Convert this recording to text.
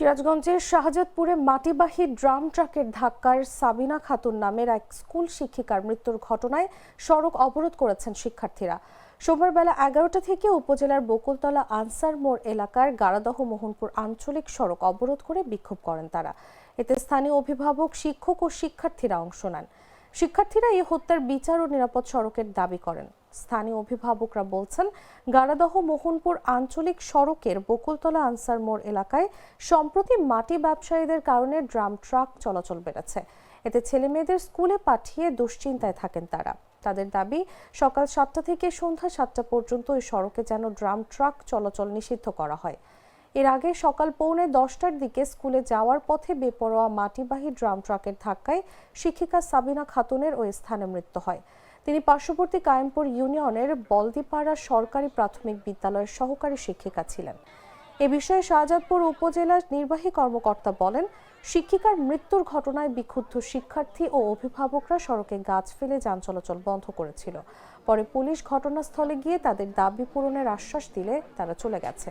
সিরাজগঞ্জের শাহজাদপুরে মাটিবাহী ড্রাম ট্রাকের ধাক্কায় সাবিনা খাতুন নামের এক স্কুল শিক্ষিকার মৃত্যুর ঘটনায় সড়ক অবরোধ করেছেন শিক্ষার্থীরা। সোমবার বেলা এগারোটা থেকে উপজেলার বকুলতলা আনসার মোড় এলাকার গারাদহ মোহনপুর আঞ্চলিক সড়ক অবরোধ করে বিক্ষোভ করেন তারা। এতে স্থানীয় অভিভাবক, শিক্ষক ও শিক্ষার্থীরা অংশ নেন। শিক্ষার্থীরা এই হত্যার বিচার ও নিরাপদ সড়কের দাবি করেন। স্থানীয় অভিভাবকরা বলছেন গারাদহ মোহনপুর আঞ্চলিক সড়কের বকুলতলা আনসার মোড় এলাকায় সম্প্রতি মাটি ব্যবসায়ীদের কারণে ড্রাম ট্রাক চলাচল বেড়েছে। এতে ছেলেমেয়েদের স্কুলে পাঠিয়ে দুশ্চিন্তায় থাকেন তারা। তাদের দাবি, সকাল সাতটা থেকে সন্ধ্যা সাতটা পর্যন্ত ওই সড়কে যেন ড্রাম ট্রাক চলাচল নিষিদ্ধ করা হয়। এর আগে সকাল পৌনে দশটার দিকে স্কুলে যাওয়ার পথে বেপরোয়া মাটিবাহী ড্রাম ট্রাকের ধাক্কায় শিক্ষিকা সাবিনা খাতুনের ওই স্থানে মৃত্যু হয়। তিনি পার্শ্ববর্তী কায়েমপুর ইউনিয়নের বলদিপাড়া সরকারি প্রাথমিক বিদ্যালয়ের সহকারী শিক্ষিকা ছিলেন। এ বিষয়ে শাহজাদপুর উপজেলার নির্বাহী কর্মকর্তা বলেন, শিক্ষিকার মৃত্যুর ঘটনায় বিক্ষুব্ধ শিক্ষার্থী ও অভিভাবকরা সড়কে গাছ ফেলে যান চলাচল বন্ধ করেছিল। পরে পুলিশ ঘটনাস্থলে গিয়ে তাদের দাবি পূরণের আশ্বাস দিলে তারা চলে গেছে।